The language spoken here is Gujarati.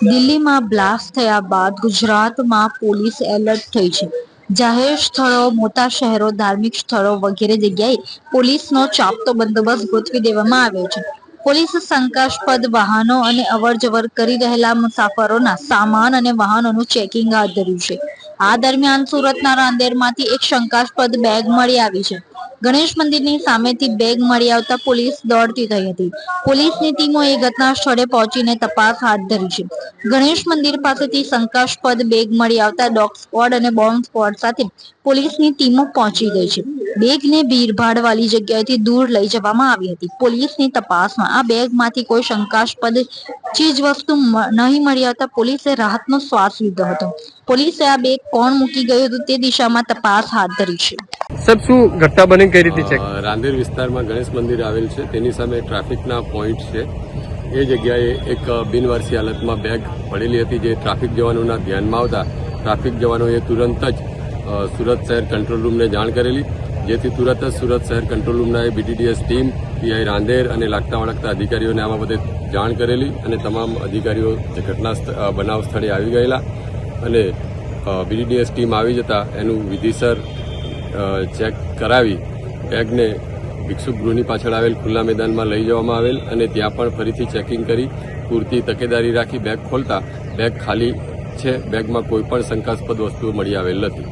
દિલ્હીમાં બ્લાસ્ટ થયા બાદ ગુજરાતમાં પોલીસ એલર્ટ થઈ છે. જાહેર સ્થળો, મોટા શહેરો, ધાર્મિક સ્થળો વગેરે જગ્યાએ પોલીસનો ચાપતો બંદોબસ્ત ગોઠવી દેવામાં આવ્યો છે. પોલીસ શંકાસ્પદ વાહનો અને અવરજવર કરી રહેલા મુસાફરોના સામાન અને વાહનોનું ચેકિંગ હાથ ધર્યું છે. આ દરમિયાન સુરતના રાંદેરમાંથી એક શંકાસ્પદ બેગ મળી આવી છે. ગણેશ મંદિરની સામેથી બેગ મળી આવતા પોલીસ દોડતી થઈ હતી. પોલીસની એ ઘટના સ્થળે પહોંચીને તપાસ હાથ ધરી છે. ગણેશ મંદિર પાસેથી શંકાસ્પદ બેગ મળી આવતા ડોગ સ્ક્વોડ અને બોમ્બ સ્ક્વોડ સાથે પોલીસની ટીમો પહોંચી ગઈ છે. બેગને ભીડભાડ વાળી જગ્યાએથી દૂર લઈ જવામાં આવી હતી. પોલીસની તપાસમાં આ બેગમાંથી કોઈ શંકાસ્પદ ચીજ વસ્તુ નહીં મળી આવતા પોલીસે રાહતનો શ્વાસ લીધો હતો. પોલીસે આ બેગ કોણ મૂકી ગયું હતું તે દિશામાં તપાસ હાથ ધરી છે. સાહેબ, શું ઘટના બની, કઈ રીતે છે રાંદેર વિસ્તારમાં ગણેશ મંદિર આવેલ છે. તેની સામે ટ્રાફિકના પોઈન્ટ છે. એ જગ્યાએ એક બિનવારસી હાલતમાં બેગ પડેલી હતી જે ટ્રાફિક જવાનોના ધ્યાનમાં આવતા ટ્રાફિક જવાનોએ તુરંત જ સુરત શહેર કંટ્રોલ રૂમને જાણ કરેલી, જેથી તુરત જ સુરત શહેર કંટ્રોલ રૂમના બીટીડીએસ ટીમ પીઆઈ રાંદેર અને લાગતા વળગતા અધિકારીઓને આ બાબતે જાણ કરેલી અને તમામ અધિકારીઓ ઘટના બનાવ સ્થળે આવી ગયેલા અને બીડીડીએસ ટીમ આવી જતા એનું વિધિસર ચેક કરાવી બેગને ભિક્ષુક ગૃહની પાછળ આવેલ ખુલ્લા મેદાનમાં લઈ જવામાં આવેલ અને ત્યાં પણ ફરીથી ચેકિંગ કરી, પૂરતી તકેદારી રાખી બેગ ખોલતા બેગ ખાલી છે, બેગમાં કોઈ પણ શંકાસ્પદ વસ્તુઓ મળી આવેલ નથી.